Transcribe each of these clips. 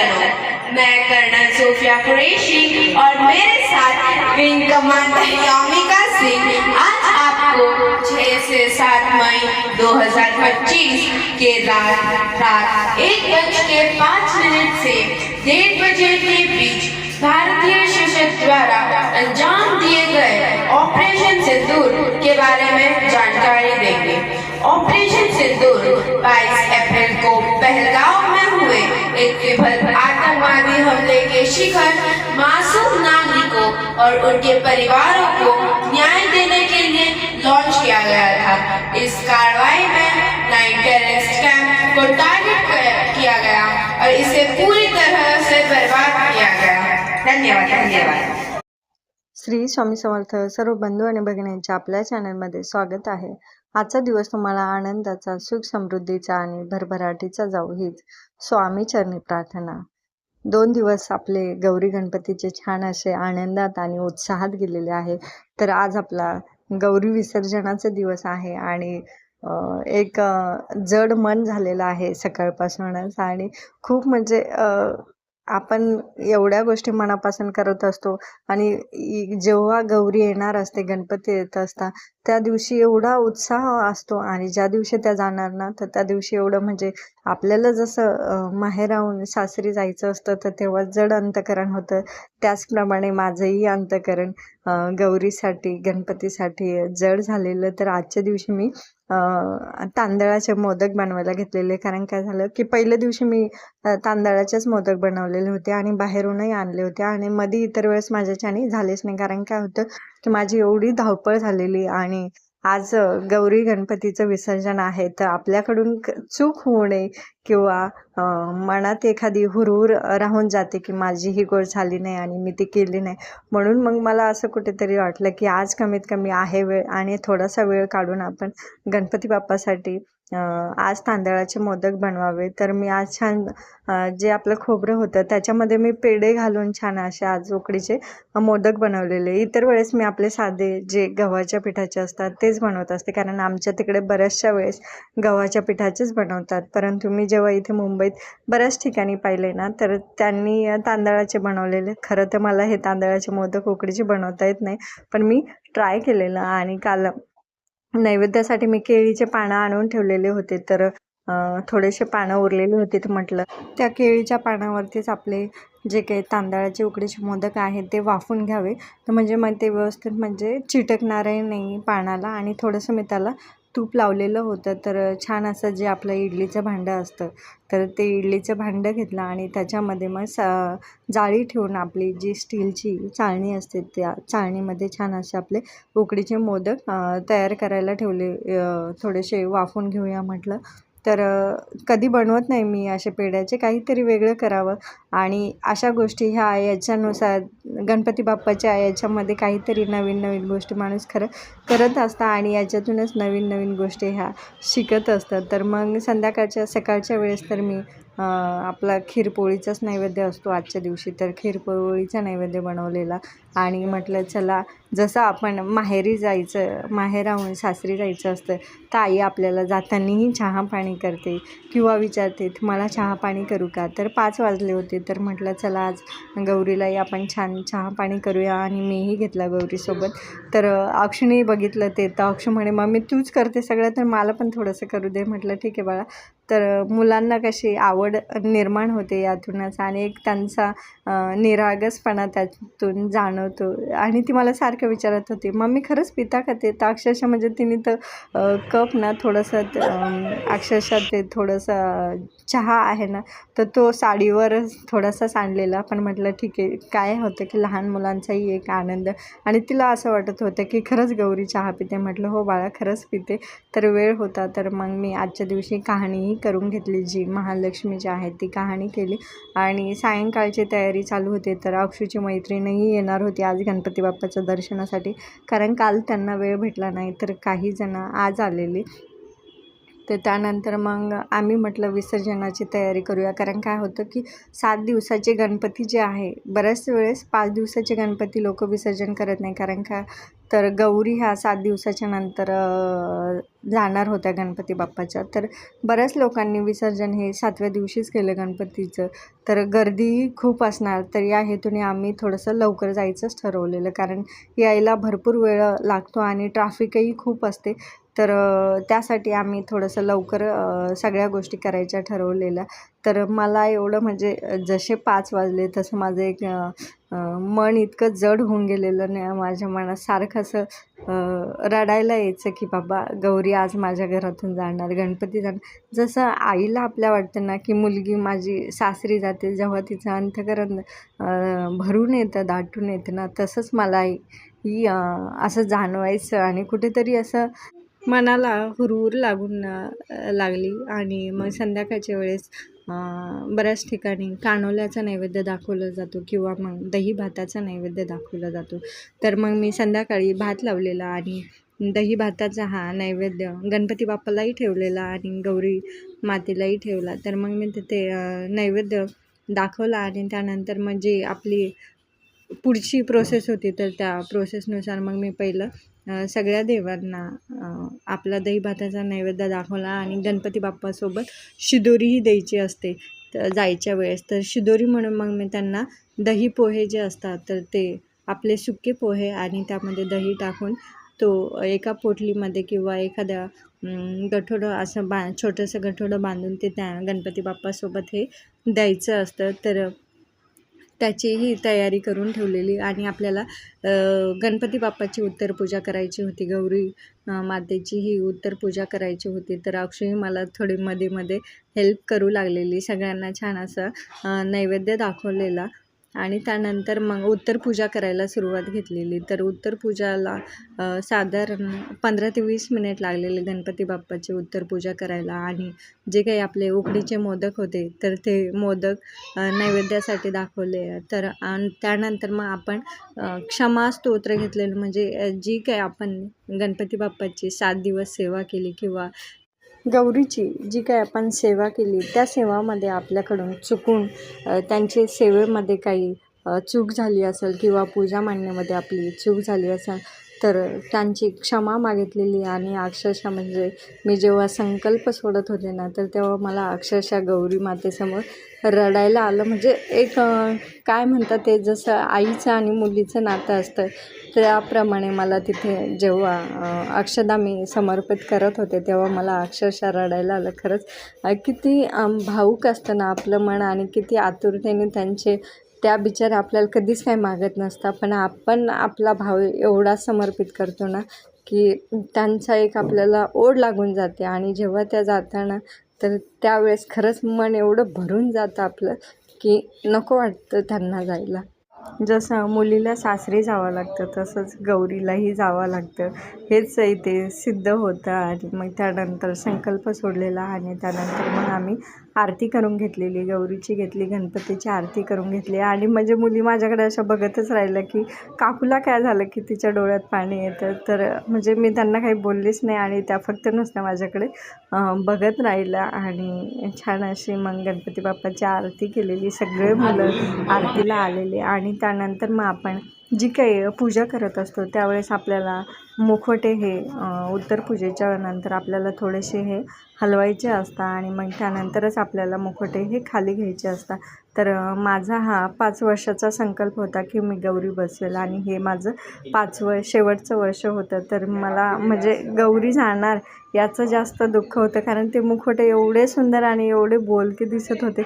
परिवारजनों मैं colonel Sofia Qureshi और मेरे साथ विंग कमांडर यामिका सिंह आज आपको 6 से 7 मई 2025 के रात रात एक बज के पाँच मिनट से डेढ़ बजे के बीच भारतीय सशस्त्र द्वारा अंजाम दिए गए ऑपरेशन सिंदूर के बारे में जानकारी देंगे। ऑपरेशन सिंदूर 22 अप्रैल को पहलगांव हमले मासूम नागरिकों और उनके परिवारों को न्याय देने के लिए लॉन्च किया गया था। इस कार्रवाई में नाइन टेररिस्ट कैंप को टारगेट किया गया और इसे पूरी तरह से बर्बाद किया गया। धन्यवाद धन्यवाद। श्री स्वामी समर्थ सर्व बंधू आणि भगिनींच्या आपल्या चॅनलमध्ये स्वागत आहे. आजचा दिवस तुम्हाला आनंदाचा सुख समृद्धीचा आणि भरभराटीचा जाऊ हीच स्वामी चरणी प्रार्थना. दोन दिवस आपले गौरी गणपतीचे छान असे आनंदात आणि उत्साहात गेलेले आहे. तर आज आपला गौरी विसर्जनाचा दिवस आहे आणि एक जड मन झालेलं आहे सकाळपासूनच आणि खूप म्हणजे आपण एवढ्या गोष्टी मनापासून करत असतो. आणि जेव्हा गौरी येणार असते गणपती येत असता त्या दिवशी एवढा उत्साह असतो. आणि ज्या दिवशी त्या जाणार ना तर त्या दिवशी एवढं म्हणजे आपल्याला जसं माहेराहून सासरी जायचं असतं तर तेव्हा जड अंतकरण होतं. त्याचप्रमाणे माझंही अंतकरण गौरीसाठी गणपतीसाठी जड झालेलं. तर आजच्या दिवशी मी तांदळाचे मोदक बनवायला घेतलेले. कारण काय झालं की पहिल्या दिवशी मी तांदळाचेच मोदक बनवलेले होते आणि बाहेरूनही आणले होते. आणि मध्ये इतर वेळेस माझ्याच्याने झालेच नाही. कारण काय होतं की माझी एवढी धावपळ झालेली आणि आज गौरी गणपतीचं विसर्जन आहे तर आपल्याकडून क- चूक होऊ नये किंवा मनात एखादी हुरहुर राहून जाते की माझी ही गोष्ट झाली नाही आणि मी ती केली नाही. म्हणून मग मला असं कुठेतरी वाटलं की आज कमीत कमी आहे वेळ आणि थोडासा वेळ काढून आपण गणपती बाप्पासाठी आज तांदळाचे मोदक बनवावे. तर मी आज छान जे आपलं खोबरं होतं त्याच्यामध्ये मी पेढे घालून छान असे आज उकडीचे मोदक बनवलेले. इतर वेळेस मी आपले साधे जे गव्हाच्या पिठाचे असतात तेच बनवत असते. कारण आमच्या तिकडे बऱ्याचशा वेळेस गव्हाच्या पिठाचेच बनवतात. परंतु मी जेव्हा इथे मुंबईत बऱ्याच ठिकाणी पाहिले ना तर त्यांनी तांदळाचे बनवलेले. खरं तर मला हे तांदळाचे मोदक उकडीचे बनवता येत नाही. पण मी ट्राय केलेलं आणि काल नैवेद्यासाठी मी केळीचे पानं आणून ठेवलेले होते. तर थोडेसे पानं उरलेले होते तर म्हटलं. त्या केळीच्या पानावरतीच आपले जे काही तांदळाचे उकडीचे मोदक आहेत ते वाफून घ्यावे. तर म्हणजे मग ते व्यवस्थित म्हणजे चिटकणारही नाही पानाला आणि थोडंसं मी त्याला तूप लावलेलं होतं तर छान असं जे आपलं इडलीचं भांडं असतं तर ते इडलीचं भांडं घेतलं आणि त्याच्यामध्ये मग स जाळी ठेवून आपली जी स्टीलची चाळणी असते त्या चाळणीमध्ये छान असे आपले उकडीचे मोदक तयार करायला ठेवले थोडेसे वाफून घेऊया म्हटलं. तर कधी बनवत नाही मी असे पेढ्याचे काहीतरी वेगळं करावं. आणि अशा गोष्टी ह्या याच्यानुसार गणपती बाप्पाच्या याच्यामध्ये काहीतरी नवीन नवीन गोष्टी माणूस खरं करत असता आणि याच्यातूनच नवीन नवीन गोष्टी ह्या शिकत असतात. तर मग संध्याकाळच्या सकाळच्या वेळेस तर मी आपला खीरपोळीचाच नैवेद्य असतो आजच्या दिवशी तर खीरपोळीचा नैवेद्य बनवलेला. आणि म्हटलं चला जसं आपण माहेरी जायचं माहेराहून सासरी जायचं असतं तर आई आपल्याला जातानाही चहा पाणी करते किंवा विचारते तुम्हाला चहा पाणी करू का? तर पाच वाजले होते तर म्हटलं चला आज गौरीलाही आपण छान चहा पाणी करूया. आणि मीही घेतला गौरीसोबत. तर अक्षुने बघितलं ते तर अक्षू म्हणे मम्मी तूच करते सगळं तर मला पण थोडंसं करू दे. म्हटलं ठीक आहे बाळा. तर मुलांना कशी आवड निर्माण होते यातूनच आणि एक त्यांचा निरागसपणा त्यातून जाणवतो. आणि ती मला सारखं विचारत होती मम्मी खरंच पिता का ते? तर अक्षरशः म्हणजे तिने तर कप ना थोडंसं अक्षरशः ते थोडंसं चहा आहे ना तर तो साडीवरच थोडासा सांडलेला. पण म्हटलं ठीक आहे काय होतं की लहान मुलांचाही एक आनंद. आणि तिला असं वाटत होतं की खरंच गौरी चहा पिते. म्हटलं हो बाळा खरंच पिते. तर वेळ होता तर मग मी आजच्या दिवशी कहाणीही करून घेतली जी महालक्ष्मीची आहे ती कहाणी केली. आणि सायंकाळची तयारी चालू होते तर अक्षूची मैत्रीणही येणार होती आज गणपती बाप्पाच्या दर्शनासाठी. कारण काल त्यांना वेळ भेटला नाही तर काही जण आज आलेली. तर त्यानंतर मग आम्ही म्हटलं विसर्जनाची तयारी करूया. कारण काय होतं की सात दिवसाचे गणपती जे आहे बऱ्याच वेळेस पाच दिवसाचे गणपती लोक विसर्जन करत नाही. कारण का? तर गौरी ह्या सात दिवसाच्या नंतर जाणार होत्या गणपती बाप्पाच्या. तर बऱ्याच लोकांनी विसर्जन हे सातव्या दिवशीच केलं गणपतीचं. तर गर्दीही खूप असणार. तर या हेतूने आम्ही थोडंसं लवकर जायचंच ठरवलेलं. कारण यायला भरपूर वेळ लागतो आणि ट्रॅफिकही खूप असते. तर त्यासाठी आम्ही थोडंसं लवकर सगळ्या गोष्टी करायच्या ठरवलेल्या. तर मला एवढं म्हणजे जसे पाच वाजले तसं माझं एक मन इतकं जड होऊन गेलेलं नाही माझ्या मनात. सारखं असं रडायला यायचं की बाबा गौरी आज माझ्या घरातून जाणार गणपती जाणार. जसं आईला आपल्या वाटतं ना की मुलगी माझी सासरी जाते जेव्हा तिचं अंतकरण भरून येतं दाटून येतं ना तसंच मला ही असं जाणवायचं आणि कुठेतरी असं मनाला हुरहुर लागून लागली. आणि मग संध्याकाळच्या वेळेस बऱ्याच ठिकाणी कानोल्याचा नैवेद्य दाखवला जातो किंवा मग दही भाताचा नैवेद्य दाखवला जातो. तर मग मी संध्याकाळी भात लावलेला आणि दही भाताचा हा नैवेद्य गणपती बाप्पालाही ठेवलेला आणि गौरी मातेलाही ठेवला. तर मग मी तिथे नैवेद्य दाखवला आणि त्यानंतर मग जी आपली पुढची प्रोसेस होती तर त्या प्रोसेसनुसार मग मी पहिलं सगळ्या देवांना आपला दही भाताचा नैवेद्य दाखवला आणि गणपती बाप्पासोबत शिदोरीही द्यायची असते तर जायच्या वेळेस. तर शिदोरी म्हणून मग मी त्यांना दही पोहे जे असतात तर ते आपले सुके पोहे आणि त्यामध्ये दही टाकून तो एका पोटलीमध्ये किंवा एखाद्या गठोडं असं बा छोटंसं गठोडं बांधून ते त्या गणपती बाप्पासोबत हे द्यायचं असतं. तर त्याचीही तयारी करून ठेवलेली आणि आपल्याला गणपती बाप्पाची उत्तर पूजा करायची होती गौरी मातेची ही उत्तर पूजा करायची होती. तर अक्षय मला थोडी मध्ये मध्ये हेल्प करू लागलेली सगळ्यांना छान असं नैवेद्य दाखवलेला. आणि त्यानंतर मग उत्तर पूजा करायला सुरुवात घेतलेली. तर उत्तर पूजाला साधारण पंधरा ते वीस मिनिट लागलेले गणपती बाप्पाची उत्तर पूजा करायला. आणि जे काही आपले उकडीचे मोदक होते तर ते मोदक नैवेद्यासाठी दाखवले. तर आणि त्यानंतर मग आपण क्षमा स्तोत्र घेतलेलं. म्हणजे जी काही आपण गणपती बाप्पाची सात दिवस सेवा केली किंवा गौरीची जी काही आपण सेवा केली त्या सेवामध्ये आपल्याकडून चुकून त्यांचे सेवेमध्ये काही चूक झाली असेल किंवा पूजा मांडण्यामध्ये आपली चूक झाली असेल तर त्यांची क्षमा मागितलेली आणि अक्षरशः म्हणजे मी जेव्हा संकल्प सोडत होते ना तर तेव्हा मला अक्षरशः गौरी मातेसमोर रडायला आलं. म्हणजे एक काय म्हणतात ते जसं आईचं आणि मुलीचं नातं असतं त्याप्रमाणे मला तिथे जेव्हा अक्षदा मी समर्पित करत होते तेव्हा मला अक्षरशः रडायला आलं. खरंच किती भाऊक भावूक असतं ना आपलं मन आणि किती आतुरतेने त्यांचे त्या बिचाऱ्या आपल्याला कधीच काही मागत नसता. पण आपण आपला भाव एवढा समर्पित करतो ना की त्यांचा एक आपल्याला ओढ लागून जाते. आणि जेव्हा त्या जाताना तर त्यावेळेस खरंच मन एवढं भरून जातं आपलं की नको वाटतं त्यांना जायला. जसं मुलीला सासरी जावं लागतं तसंच गौरीलाही जावं लागतं. हेच इथे सिद्ध होतं. आणि मग त्यानंतर संकल्प सोडलेला आणि त्यानंतर मग आम्ही आरती करून घेतलेली गौरीची घेतली गणपतीची आरती करून घेतली. आणि म्हणजे मुली माझ्याकडे अशा बघतच राहिल्या की काकूला काय झालं की तिच्या डोळ्यात पाणी येतं. तर म्हणजे मी त्यांना काही बोललीच नाही आणि त्या फक्त नुसत्या माझ्याकडे बघत राहिल्या. आणि छान अशी मग गणपती बाप्पाची आरती केलेली सगळे मुलं आरतीला आलेले. आणि त्यानंतर मग आपण जी काही पूजा करत असतो त्यावेळेस आपल्याला मुखवटे हे उत्तर पूजेच्या नंतर आपल्याला थोडेसे हे हलवायचे असतात आणि मग त्यानंतरच आपल्याला मुखवटे हे खाली घ्यायचे असतात. तर माझा हा पाच वर्षाचा संकल्प होता की मी गौरी बसवेल आणि हे माझं पाचवं शेवटचं वर्ष होतं. तर मला म्हणजे गौरी जाणार याचं जास्त दुःख होतं कारण ते मुखवटे एवढे सुंदर आणि एवढे बोलके दिसत होते.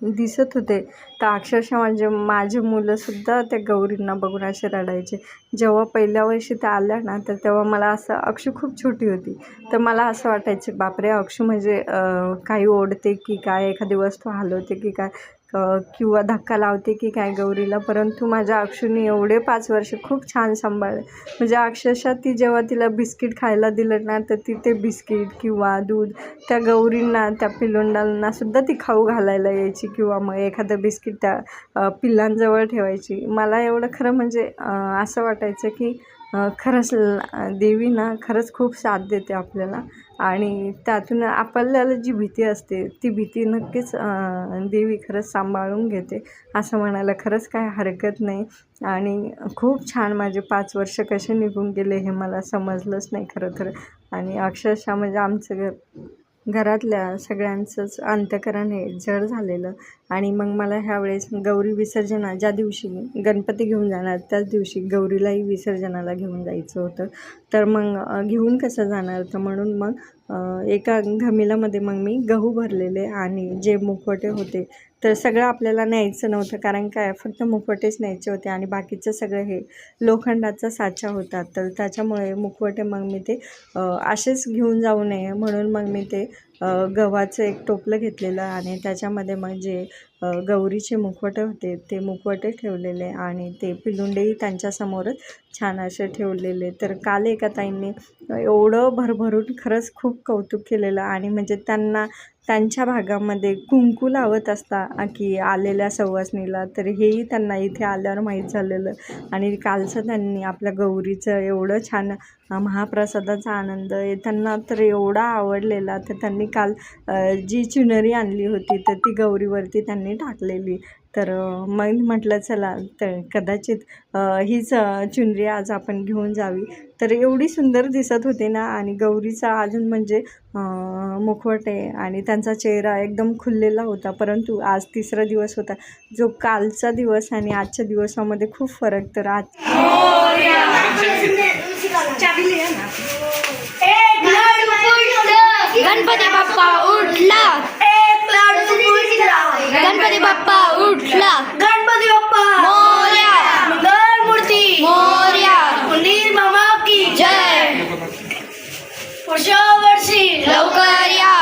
दिसत होते. तर अक्षरशः म्हणजे माझे मुलंसुद्धा त्या गौरींना बघून असे रडायचे. जेव्हा पहिल्या वर्षी त्या आल्या ना तर तेव्हा मला असं अक्षू खूप छोटी होती. तर मला असं वाटायचं बापरे अक्षू म्हणजे काही ओढते की काय? एखादी वस्तू हलवते की काय? किंवा धक्का लावते की काय गौरीला. परंतु माझ्या अक्षूने एवढे पाच वर्ष खूप छान सांभाळले. म्हणजे अक्षरशः ती जेव्हा तिला बिस्किट खायला दिलं ना तर ती ते बिस्किट किंवा दूध त्या गौरींना त्या पिलोंडांना सुद्धा ती खाऊ घालायला यायची किंवा मग एखादं बिस्किट त्या पिल्लांजवळ ठेवायची. मला एवढं खरं म्हणजे असं वाटायचं की खरंच देवी ना खरंच खूप साथ देते आपल्याला. आणि त्यातून आपल्याला जी भीती असते ती भीती नक्कीच देवी खरंच सांभाळून घेते. असं म्हणायला खरंच काय हरकत नाही. आणि खूप छान माझे पाच वर्ष कसे निघून गेले हे मला समजलंच नाही खरं तर. आणि अक्षरशः म्हणजे आमचं घर घरातल्या सगळ्यांचंच अंतकरण हे जड झालेलं. आणि मग मला ह्यावेळेस गौरी विसर्जना ज्या दिवशी गणपती घेऊन जाणार त्याच दिवशी गौरीलाही विसर्जनाला घेऊन जायचं होतं. तर मग घेऊन कसं जाणार? तर म्हणून मग एका घमिलामध्ये मग मी गहू भरलेले आणि जे मुखवटे होते तर सगळं आपल्याला न्यायचं नव्हतं. कारण काय? फक्त मुखवटेच न्यायचे होते आणि बाकीचं सगळं हे लोखंडाचा साचा होता. तर त्याच्यामुळे मुखवटे मग मी ते असेच घेऊन जाऊ नये म्हणून मग मी ते गव्हाचं एक टोपलं घेतलेलं आणि त्याच्यामध्ये म्हणजे, मग जे गौरीचे मुखवटे होते ते मुखवटे ठेवलेले आणि ते पिलुंडेही त्यांच्यासमोरच छान असे ठेवलेले. तर काल एका ताईंनी एवढं भरभरून खरंच खूप कौतुक केलेलं आणि म्हणजे त्यांना त्यांच्या भागामध्ये कुंकू लावत असता की आलेल्या सवासणीला तर हेही त्यांना इथे आल्यावर माहीत झालेलं. आणि कालचं त्यांनी आपल्या गौरीचं एवढं छान महाप्रसादाचा आनंद त्यांना तर एवढा आवडलेला. तर त्यांनी काल जी चुनरी आणली होती तर ती गौरीवरती त्यांनी टाकलेली. तर मग म्हटलं चला तर कदाचित हीच चुनरी आज आपण घेऊन जावी. तर एवढी सुंदर दिसत होते ना आणि गौरीचा अजून म्हणजे मुखवटे आणि त्यांचा चेहरा एकदम खुललेला होता. परंतु आज तिसरा दिवस होता. जो कालचा दिवस आणि आजच्या दिवसामध्ये खूप फरक तर आज गणपती बाप्पा उठला. एक लाडू फुटला गणपती बाप्पा उठला. गणपती बाप्पा. मोरया. मंगल मूर्ती. मोरया. मामा. जय पुढच्या वर्षी लवकर या.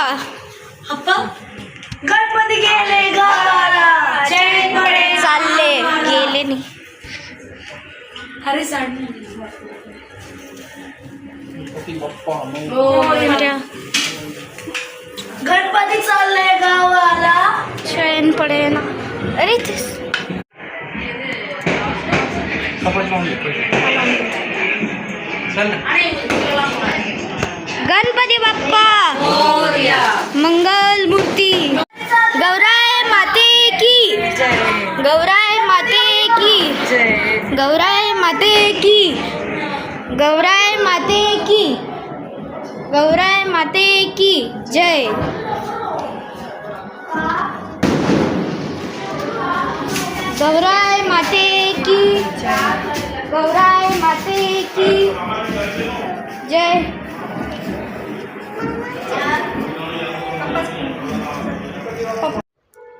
गणपती गेले गावाला. जय चालले गेले नाही. अरे सांग मोरया गणपती चालले गावाला. चैन पडे ना. अरे ते गणपती बाप्पा। मंगल मूर्ती। गौराय माते की। गौराय माते की। गौराय माते की। गौराय माते की। गौराय माते की। जय। गौराय माते की। गौराय माते की। जय।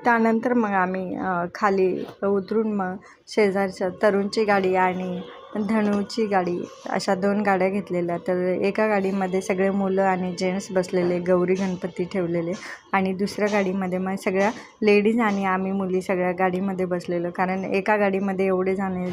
त्यानंतर मग आम्ही खाली उतरून मग शेजारच्या तरुणची गाडी आणि धनुची गाडी अशा दोन गाड्या घेतलेल्या. तर एका गाडीमध्ये सगळे मुलं आणि जेंट्स बसलेले गौरी गणपती ठेवलेले आणि दुसऱ्या गाडीमध्ये मग सगळ्या लेडीज आणि आम्ही मुली सगळ्या गाडीमध्ये बसलेलो. कारण एका गाडीमध्ये एवढे जाणे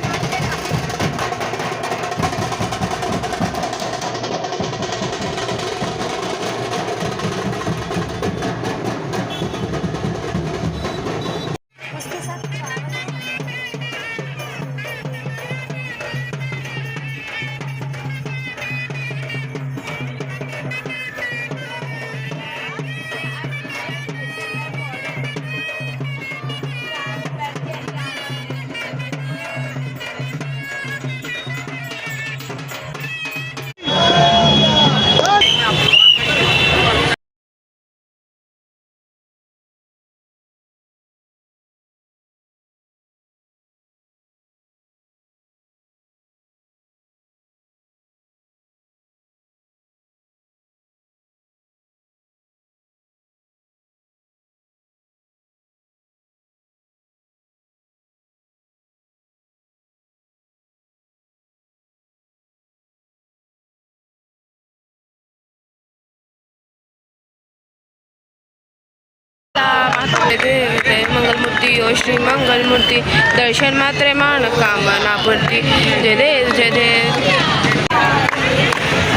मंगलमूर्ती ओ श्री मंगलमूर्ती दर्शन मात्रे मान कामना पूर्ती. जय देव जय देव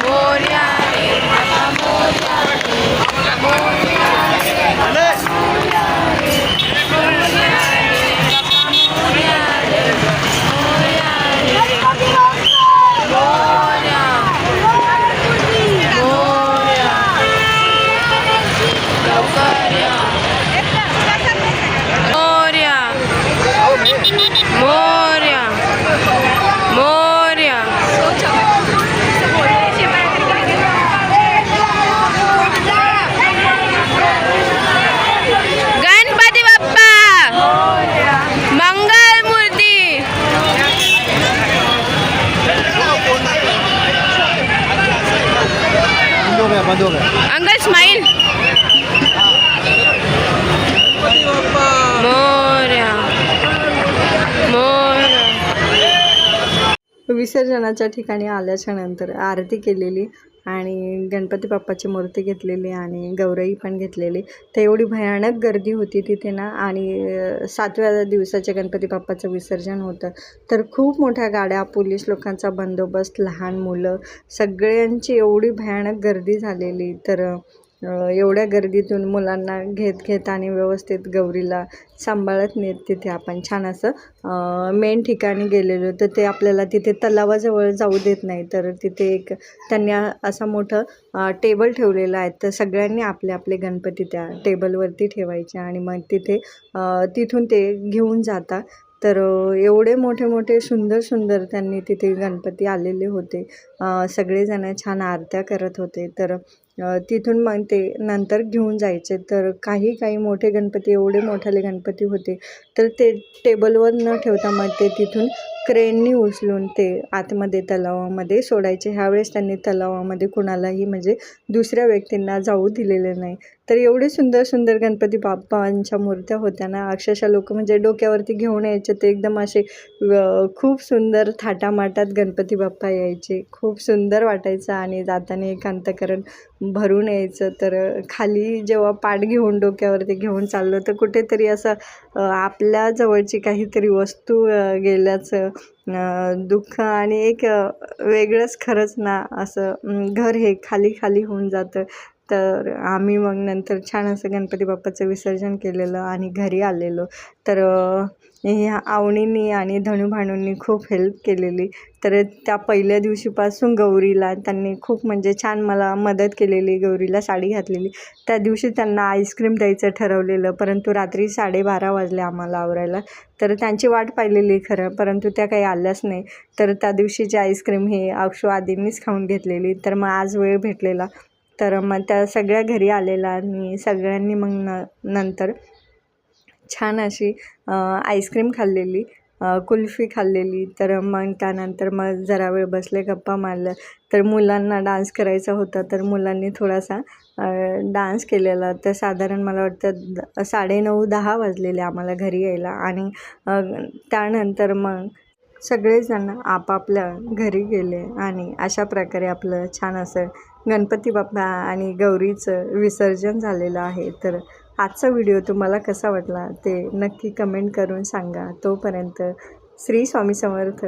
मोरया रे बाबा मोरया रे, मोरया रे बाबा मोरया रे, मोरया रे बाबा मोरया रे, मोरया रे मोरया मोरया अंकल स्माइल मोर्या मोर्या विसर्जनाच्या ठिकाणी आल्याच्यानंतर आरती केलेली आणि गणपती बाप्पाची मूर्ती घेतलेली आणि गौरई पण घेतलेली. तर एवढी भयानक गर्दी होती तिथे ना आणि सातव्या दिवसाच्या गणपती बाप्पाचं विसर्जन होतं. तर खूप मोठ्या गाड्या पोलीस लोकांचा बंदोबस्त लहान मुलं सगळ्यांची एवढी भयानक गर्दी झालेली. तर एवढ्या गर्दीतून मुलांना घेत घेत आणि व्यवस्थित गौरीला सांभाळत नेत तिथे आपण छान असं मेन ठिकाणी गेलेलो. तर ते आपल्याला तिथे तलावाजवळ जाऊ देत नाही. तर तिथे एक त्यांनी असं मोठं टेबल ठेवलेलं आहे. तर सगळ्यांनी आपले आपले गणपती त्या टेबलवरती ठेवायचे आणि मग तिथे तिथून ते घेऊन जाता. तर एवढे मोठे मोठे सुंदर सुंदर त्यांनी तिथे गणपती आलेले होते. सगळेजण छान आरत्या करत होते. तर तिथून मग ते नंतर घेऊन जायचे. तर काही काही मोठे गणपती एवढे मोठाले गणपती होते. तर ते टेबलवर न ठेवता मग ते तिथून क्रेननी उचलून ते आतमध्ये तलावामध्ये सोडायचे. ह्यावेळेस त्यांनी तलावामध्ये कुणालाही म्हणजे दुसऱ्या व्यक्तींना जाऊ दिलेले नाही. तर एवढे सुंदर सुंदर गणपती बाप्पांच्या मूर्त्या होत्या ना अक्षरशः लोक म्हणजे डोक्यावरती घेऊन यायचे ते एकदम असे व- खूप सुंदर थाटामाटात गणपती बाप्पा यायचे. खूप सुंदर वाटायचं आणि जाताना एकांतकरण भरून यायचं. तर खाली जेव्हा पाठ घेऊन डोक्यावरती घेऊन चाललो तर कुठेतरी असं आपल्या जवळची काहीतरी वस्तू गेल्याचं दुःख आणि एक वेगळंच खरंच ना असं घर हे खाली खाली होऊन जातं. तर आम्ही मग नंतर छान असं गणपती बाप्पाचं विसर्जन केलेलं आणि घरी आलेलो. तर ह्या आवणींनी आणि धनुभाणूंनी खूप हेल्प केलेली. तर त्या पहिल्या दिवशीपासून गौरीला त्यांनी खूप म्हणजे छान मला मदत केलेली गौरीला साडी घातलेली. त्या दिवशी त्यांना आईस्क्रीम द्यायचं ठरवलेलं परंतु रात्री साडेबारा वाजले आम्हाला आवरायला. तर त्यांची वाट पाहिलेली खरं परंतु त्या काही आल्याच नाही. तर त्या दिवशीची आईस्क्रीम ही अक्षू आदींनीच खाऊन घेतलेली. तर मग आज वेळ भेटलेला. तर मग त्या सगळ्या घरी आलेल्या आणि सगळ्यांनी मग न नंतर छान अशी आईस्क्रीम खाल्लेली कुल्फी खाल्लेली. तर मग त्यानंतर मग जरा वेळ बसले गप्पा मारल्या. तर मुलांना डान्स करायचा होता तर मुलांनी थोडासा डान्स केलेला. तर साधारण मला वाटतं द साडेनऊ दहा वाजलेले आम्हाला घरी यायला. आणि त्यानंतर मग सगळेजण आपापल्या घरी गेले आणि अशा प्रकारे आपलं छान असं गणपती बाप्पा आणि गौरीचं विसर्जन झालेलं आहे. तर आजचा व्हिडिओ तुम्हाला कसा वाटला ते नक्की कमेंट करून सांगा. तोपर्यंत श्री स्वामी समर्थ.